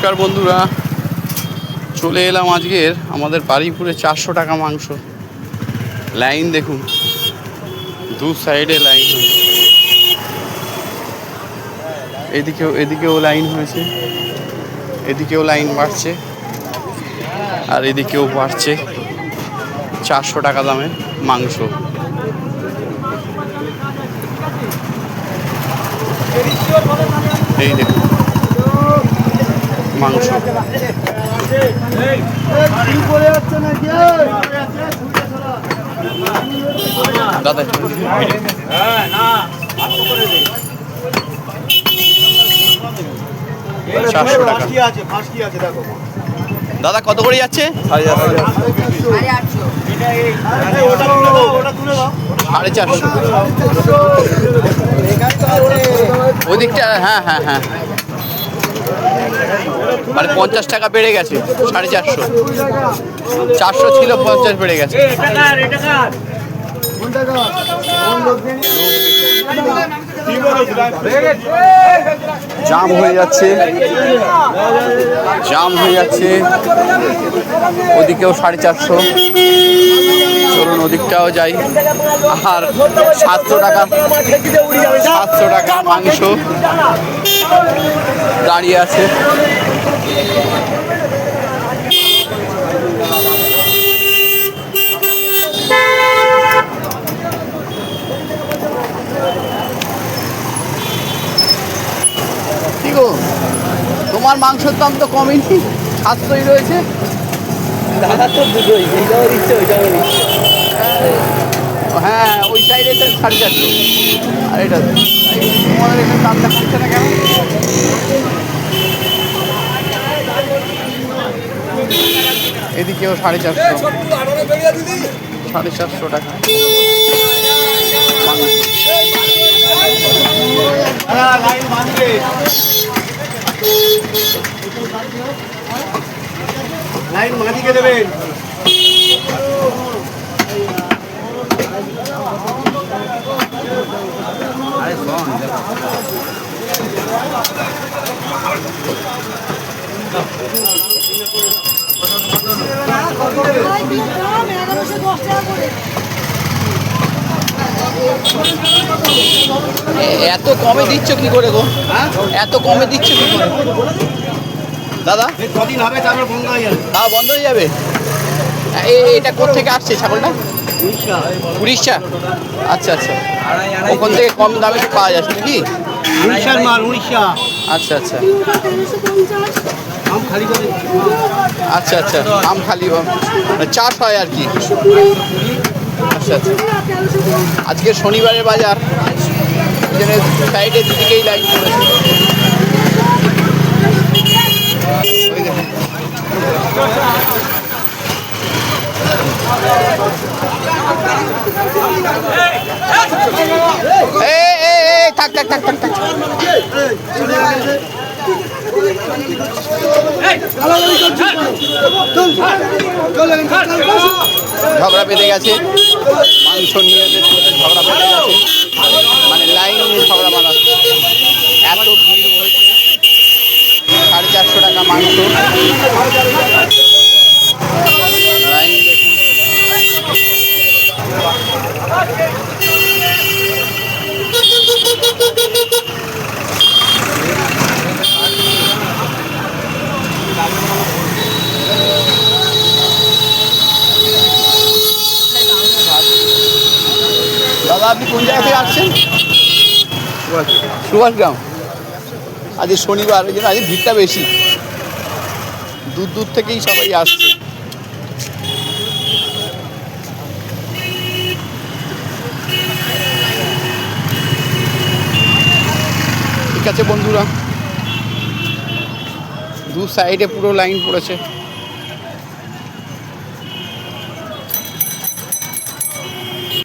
নমস্কার বন্ধুরা, চলে এলাম আজকের আমাদের বাড়িপুরে চারশো টাকা মাংস। লাইন দেখুন, দু সাইডে লাইন এদিকেও এদিকেও লাইন হয়েছে, এদিকেও লাইন বাড়ছে, আর এদিকেও বাড়ছে চারশো টাকা দামের মাংস। এই দেখুন। মাংস। দাদা দাদা। কত করে যাচ্ছে? সাড়ে চারশো। ওদিকটা হ্যাঁ হ্যাঁ হ্যাঁ। মানে পঞ্চাশ টাকা বেড়ে গেছে, সাড়ে চারশো। চারশো ছিল, পঞ্চাশ বেড়ে গেছে। জাম হয়ে যাচ্ছে। জাম হয়ে যাচ্ছে। ওদিকেও সাড়ে চারশো। চলুন ওদিকটাও যাই। আর সাতশো টাকা সাতশো টাকা মাংস। দাঁড়িয়ে আছে। কি গো? তোমার মাংসের দাম তো কমেনি সাতশোই রয়েছে? দাদা তো দুটোই এইটাও দিচ্ছে ওইটাও দিচ্ছে হ্যাঁ ওই সাড়ে চারশো। আর এটা তোমাদের এখানে দামটা না কেন? এদিকেও সাড়ে চারশো। সাড়ে চারশো টাকা। লাইন মাটিকে দেবেন এগারোশো দশ টাকা করে এ- এত কমে দিচ্ছ কি করে গো? এত কমে দিচ্ছ কি করে? দাদা? কদিন হবে তারপর বন্ধ হয়ে যাবে। তা বন্ধ হয়ে যাবে। এটা কোথেকে আসছে ছাগলটা? উড়িষ্যা। আচ্ছা আচ্ছা। ওখান থেকে কম দামে তো পাওয়া যাচ্ছে নাকি? উড়িষ্যার মাল উড়িষ্যা। আচ্ছা। আচ্ছা আম আচ্ছা আচ্ছা আম খালি মানে চাষ হয় আর কি। আচ্ছা আচ্ছা। আজকে শনিবারের বাজার। জন্য সাইডে দুদিকেই লাইন দেখুন। এই, থাক থাক থাক থাক ঝগড়া বেঁধে গেছে। মাংস নিয়ে ঝগড়া বেঁধে গেছে। মানে লাইন ঝগড়া বাঁধা এত ভিড় হয়েছে। সাড়ে চারশো টাকা মাংস। আপনি কোন জায়গা থেকে আসছেন? সুভাষগ্রাম আজ শনিবার ওই জন্য আজ ভিড়টা বেশি। দূর দূর থেকেই সবাই আসছে। ঠিক আছে বন্ধুরা, দু সাইডে পুরো লাইন পড়েছে।